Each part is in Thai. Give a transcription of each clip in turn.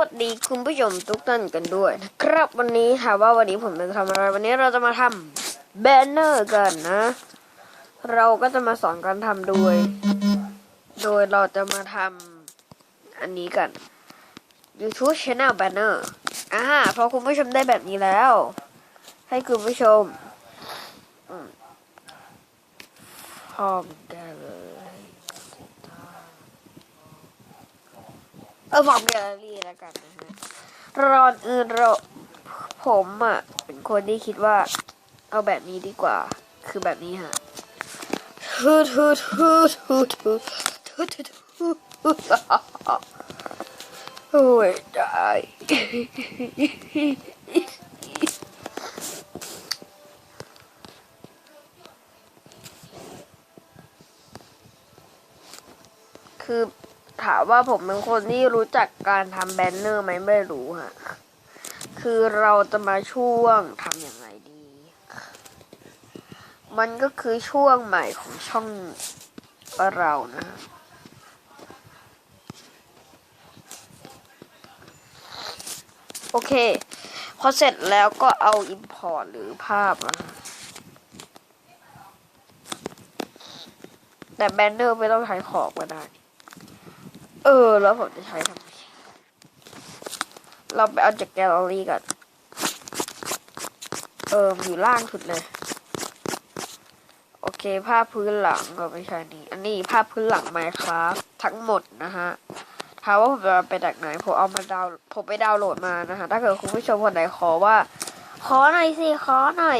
วัสดีคุณผู้ชมทุกท่านกันด้วยนะครับวันนี้ถามว่าวันนี้ผมจะทำอะไร วันนี้เราจะมาทำแบนเนอร์กันนะ เราก็จะมาสอนการทำโดย โดยเราจะมาทำอันนี้กัน YouTube Channel Banner อ่าพอคุณผู้ชมได้แบบนี้แล้ว ให้คุณผู้ชมอืมพร้อมกันเลย เออบอกแกลเลอรี่แล้วกันนะฮะรอนอื่นเราผมอะเป็นคนที่คิดว่า เอาแบบนี้ดีกว่า คือแบบนี้ฮะทูทูทูทูทูทูทูทูโอ้ยได้คือ ถามว่าผมเป็นคนที่รู้จักการทำแบนเนอร์ไหมไม่รู้ฮะ คือเราจะมาช่วงทำยังไงดี มันก็คือช่วงใหม่ของช่องเรานะโอเค พอเสร็จแล้วก็เอา Import หรือภาพนะฮะแต่แบนเนอร์ไม่ต้องใช้ขอบก็ได้ เออ แล้วผมจะใช้ทำไมเราไปเอาจากแกลเลอรี่ก่อนเอออยู่ล่างสุดเลย โอเคภาพื้นหลังก็ไม่ใช่นี่ อันนี้ภาพื้นหลังไมครับทั้งหมดนะฮะถามว่าผมจะไปจากไหนผมเอามาดาวผมไปดาวน์โหลดมานะฮะ ถ้าเกิดคุณผู้ชมคนไหนขอว่า ขอหน่อยสิ ขอหน่อย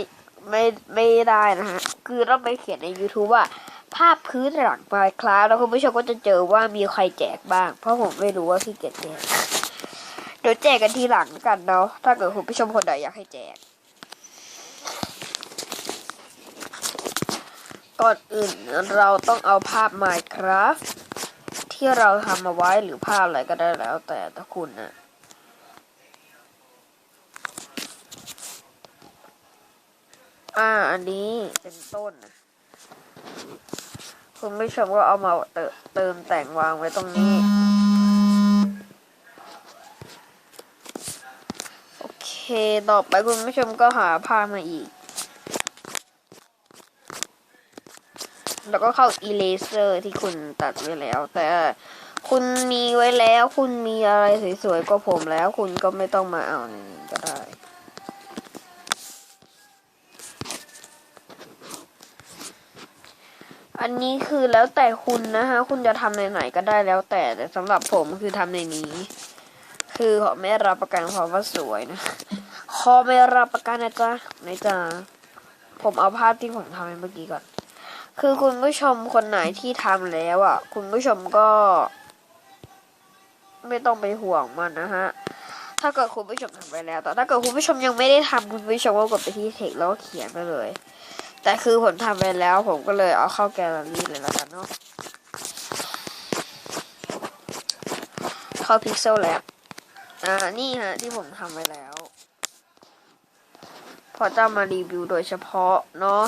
ไม่ไม่ได้นะฮะ คือต้องไปเขียนใน YouTube ว่าาพพื้นหลังไมครับแล้วคุณผู้ชมก็จะเจอว่ามีใครแจกบ้าง เพราะผมไม่รู้ว่าพี่เกียจแจกเดี๋ยวแจกกันทีหลังกันเนาะถ้าเกิดคุณผู้ชมคนใดอยากให้แจกก่อนอื่นเราต้องเอาภาพ Minecraft ที่เราทำมาไว้หรือภาพอะไรก็ได้แล้วแต่ถ้าคุณนะอ่า อันนี้เป็นต้นนะ คุณผู้ชมก็เอามาเติมแต่งวางไว้ตรงนี้ โอเค ต่อไปคุณผู้ชมก็หาภามาอีก แล้วก็เข้า eraser ที่คุณตัดไว้แล้ว แต่คุณมีไว้แล้ว คุณมีอะไรสวยๆก็ผมแล้ว คุณก็ไม่ต้องมาเอานี่ก็ได้ อันนี้คือแล้วแต่คุณนะคะคุณจะทำในไหนก็ได้แล้วแต่แต่สำหรับผมคือทำในนี้ คือขอไม่รับประกันความว่าสวยนะขอไม่รับประกันนะจ๊ะนะจ๊ะผมเอาภาพที่ผมทำไปเมื่อกี้ก่อน คือคุณผู้ชมคนไหนที่ทำแล้วอะ คุณผู้ชมก็ ไม่ต้องไปห่วงมันนะฮะถ้าเกิดคุณผู้ชมทำไปแล้วแต่ถ้าเกิดคุณผู้ชมยังไม่ได้ทำคุณผู้ชมก็กดไปที่เทคแล้วก็เขียนไปเลย แต่คือผมทำไปแล้ว ผมก็เลยเอาเข้าแกลเลอรี่เลยล้วกันเนาะเข้าพิกเซลแล้วอ่า นี่ฮะ ที่ผมทำไว้แล้ว พอจะมารีวิวโดยเฉพาะเนาะ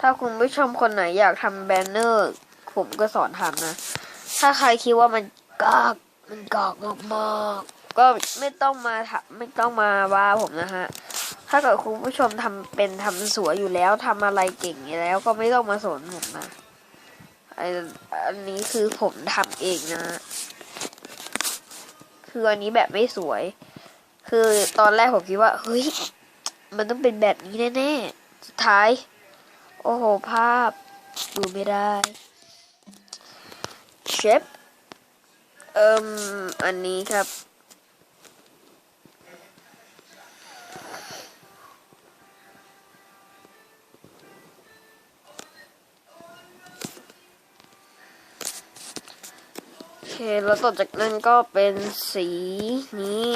ถ้าคุณผู้ชมคนไหนอยากทำแบนเนอร์ ผมก็สอนทำนะ ถ้าใครคิดว่ามันกากมันกากมากๆก็ไม่ต้องมาทำไม่ต้องมาว่าผมนะฮะ ถ้าเกิดคุณผู้ชมทำเป็นทำสวยอยู่แล้วทำอะไรเก่งอยู่แล้วก็ไม่ต้องมาสนผมนะไออันนี้คือผมทำเองนะคืออันนี้แบบไม่สวย คือตอนแรกผมคิดว่า เฮ้ย มันต้องเป็นแบบนี้แน่ๆ สุดท้าย โอ้โห ภาพ ดูไม่ได้เชฟเอิมอันนี้ครับ เคแล้วต่อจากนั้นก็เป็นสีนี้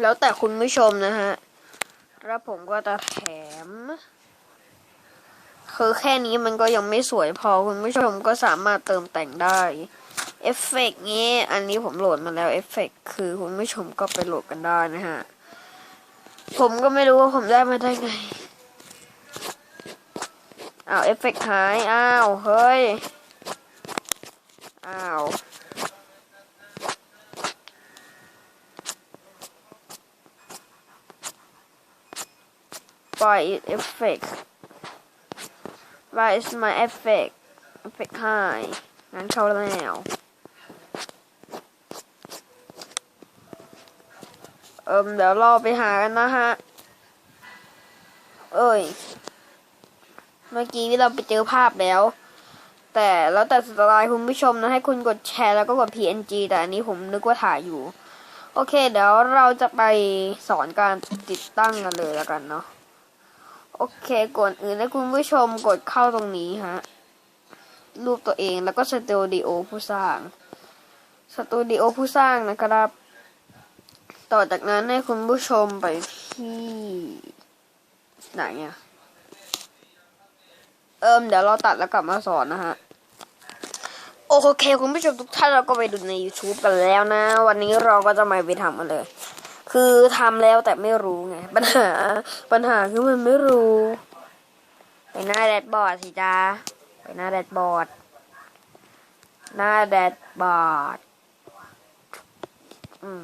แล้วแต่คุณผู้ชมนะฮะ แล้วผมก็จะแถม คือแค่นี้มันก็ยังไม่สวยพอคุณผู้ชมก็สามารถเติมแต่งได้ เอฟเฟกต์นี้อันนี้ผมโหลดมาแล้วเอฟเฟกต์คือคุณผู้ชมก็ไปโหลดกันได้นะฮะ ผมก็ไม่รู้ว่าผมได้มาได้ไง อ้าวเอฟเฟกต์หาย อ้าว เฮ้ย อ้าว Why is effect Why is my effect effect high งั้นเข้าแล้วเอิมเดี๋ยวเราไปหากันนะฮะ เอ้ย เมื่อกี้เราไปเจอภาพแล้ว แต่แล้วแต่สไตล์คุณผู้ชมนะให้คุณกดแชร์แล้วก็กด PNG แต่อันนี้ผมนึกว่าถ่ายอยู่ โอเค เดี๋ยวเราจะไปสอนการติดตั้งกันเลยแล้วกันเนาะโอเคก่อนอื่นให้คุณผู้ชมกดเข้าตรงนี้ฮะรูปตัวเองแล้วก็สตูดิโอผู้สร้างสตูดิโอผู้สร้างนะครับ ต่อจากนั้นให้คุณผู้ชมไปที่ไหนอะ เอิมเดี๋ยวเราตัดแล้วกลับมาสอนนะฮะ โอเคคุณผู้ชมทุกท่านเราก็ไปดูใน YouTube กันแล้วนะ วันนี้เราก็จะมาไปทำมันเลย คือทำแล้วแต่ไม่รู้ไง ปัญหา ปัญหาคือมันไม่รู้ ไปหน้าแดดบอร์ดสิจ้าไปหน้าแดดบอร์ด หน้าแดดบอร์ดอืม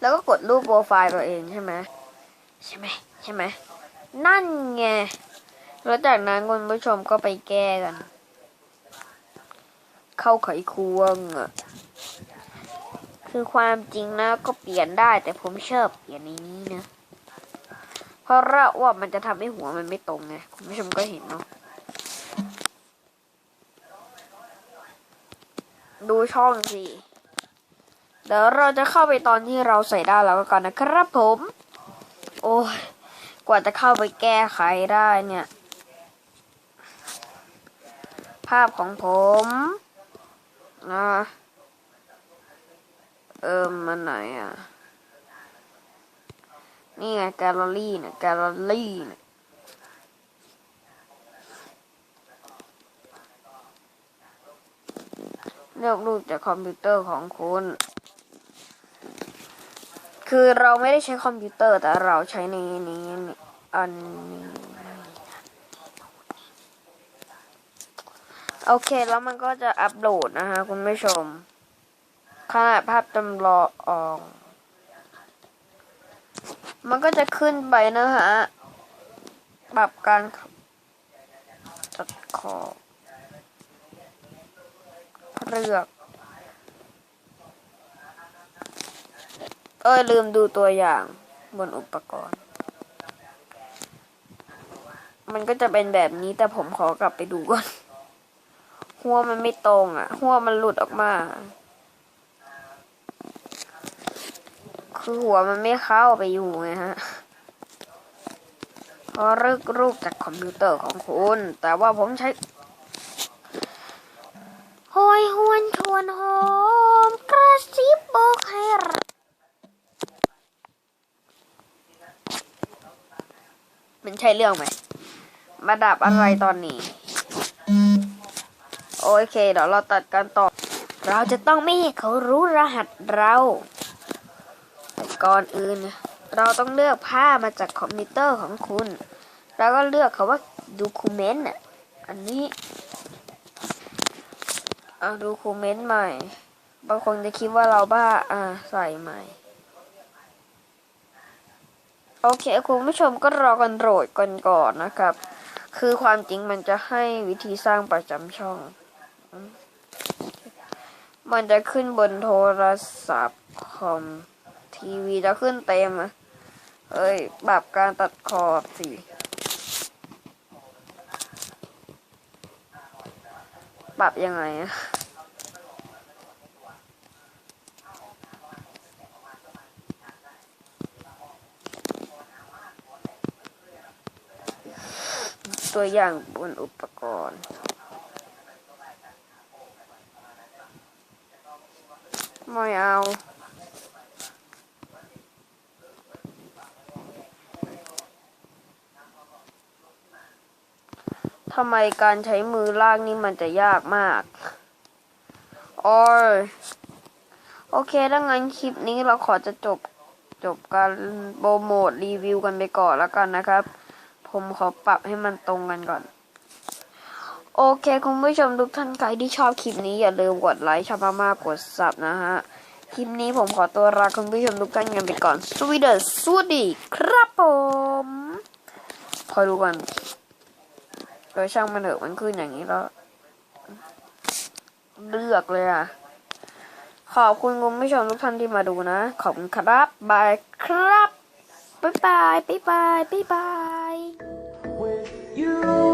แล้วก็กดรูปโปรไฟล์ตัวเองใช่ไหมใช่ไหมใช่ไหมนั่นไง แล้วจากนั้นคุณผู้ชมก็ไปแก้กัน เข้าไขควงอะคือความจริงนะก็เปลี่ยนได้แต่ผมชอบเปลี่ยนในนี้นะเพราะว่ามันจะทำให้หัวมันไม่ตรงไงคุณผู้ชมก็เห็นเนาะดูช่องสิเดี๋ยวเราจะเข้าไปตอนที่เราใส่ได้แล้วกันนะครับผม โอ้ยกว่าจะเข้าไปแก้ไขได้เนี่ย ภาพของผมนะเอิมมันไหนอะ นี่ไงแกลเลอรี่เนี่ยแกลเลอรี่เนี่ยเลือกรูปจากคอมพิวเตอร์ของคุณ คือเราไม่ได้ใช้คอมพิวเตอร์แต่เราใช้ในนี้นี่อันนี้ โอเคแล้วมันก็จะอัปโหลดนะคะคุณผู้ชม ขนาดภาพจำลองมันก็จะขึ้นไปนะฮะปรับการตัดขอบเลือก เอ้ยลืมดูตัวอย่างบนอุปกรณ์ มันก็จะเป็นแบบนี้แต่ผมขอกลับไปดูก่อน หัวมันไม่ตรงอะ หัวมันหลุดออกมา คือหัวมันไม่เข้าไปอยู่ไงฮะเพราะรึกรูปจากคอมพิวเตอร์ของคุณ แต่ว่าผมใช้หอยหวนชวนหอมกระซิบบอกให้รักมันใช่เรื่องไหม มาดับอะไรตอนนี้ โอเค เดี๋ยวเราตัดกันต่อ เราจะต้องไม่ให้เขารู้รหัสเราก่อนอื่น เราต้องเลือกผ้ามาจากคอมพิวเตอร์ของคุณ แล้วก็เลือกเขาว่าดูคูเมนต์อันนี้เอาดูคูเมนต์ใหม่ บางคนจะคิดว่าเราบ้า อ่า ใส่ใหม่ โอเค คุณผู้ชมก็รอกันโหลดกันก่อนนะครับ คือความจริงมันจะให้วิธีสร้างประจำช่อง มันจะขึ้นบนโทรศัพท์คอมทีวีจะขึ้นเต็มอะเอ้ยปรับการตัดขอบสิปรับยังไงอะตัวอย่างบนอุปกรณ์ ไม่เอาทำไมการใช้มือลากนี่มันจะยากมากโอ้ยโอเคถ้างั้นคลิปนี้เราขอจะจบจบการโปรโมทรีวิวกันไปก่อนแล้วกันนะครับ ผมขอปรับให้มันตรงกันก่อน โอเคคุณผู้ชมทุกท่านใครที่ชอบคลิปนี้อย่าลืมกดไลค์ชอบมากๆกดซับนะฮะ คลิปนี้ผมขอตัวลาคุณผู้ชมทุกท่านกันไปก่อนสวีเดอร์สวัสดีครับผมคอยดูกันโดยช่างมันเถอะมันขึ้นอย่างนี้แล้วเลือกเลยอะ ขอบคุณคุณผู้ชมทุกท่านที่มาดูนะ ขอบคุณครับบายครับบ๊ายบายบ๊ายบายบ๊ายบาย